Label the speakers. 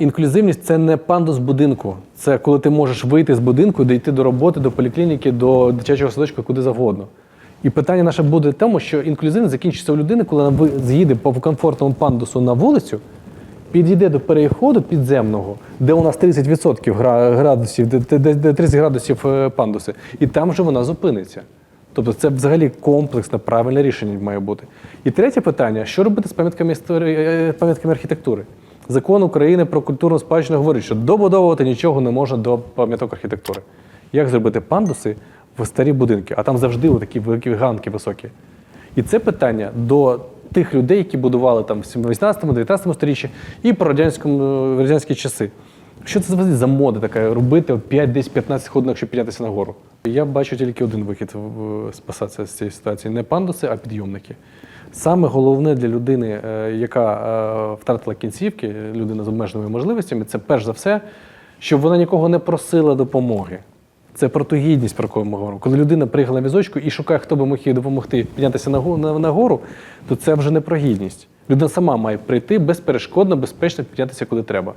Speaker 1: Інклюзивність це не пандус будинку. Це коли ти можеш вийти з будинку, дійти до роботи, до поліклініки, до дитячого садочка, куди завгодно. І питання наше буде в тому, що інклюзивність закінчиться у людини, коли вона з'їде по комфортному пандусу на вулицю, підійде до переходу підземного, де у нас 30% градусів, де, де, де 30 градусів е, пандуси, і там же вона зупиниться. Тобто це взагалі комплексне, правильне рішення має бути. І третє питання: що робити з пам'ятками історії, е, пам'ятками архітектури? Закон України про культурну спадщину говорить, що добудовувати нічого не можна до пам'яток архітектури. Як зробити пандуси в старі будинки? А там завжди такі великі ганки високі. І це питання до тих людей, які будували там в 18-19 сторіччі і про радянському, радянські часи. Що це взагалі за мода така робити 5, 10, 15 ходинок, щоб піднятися нагору? Я бачу тільки один вихід спасатися з цієї ситуації: не пандуси, а підйомники. Саме головне для людини, е, яка е, втратила кінцівки, людина з обмеженими можливостями, це перш за все, щоб вона нікого не просила допомоги. Це про ту гідність, про яку ми говоримо. Коли людина приїхала на візочку і шукає, хто би мог їй допомогти піднятися на, го- на, на гору, то це вже не про гідність. Людина сама має прийти безперешкодно, безпечно піднятися куди треба.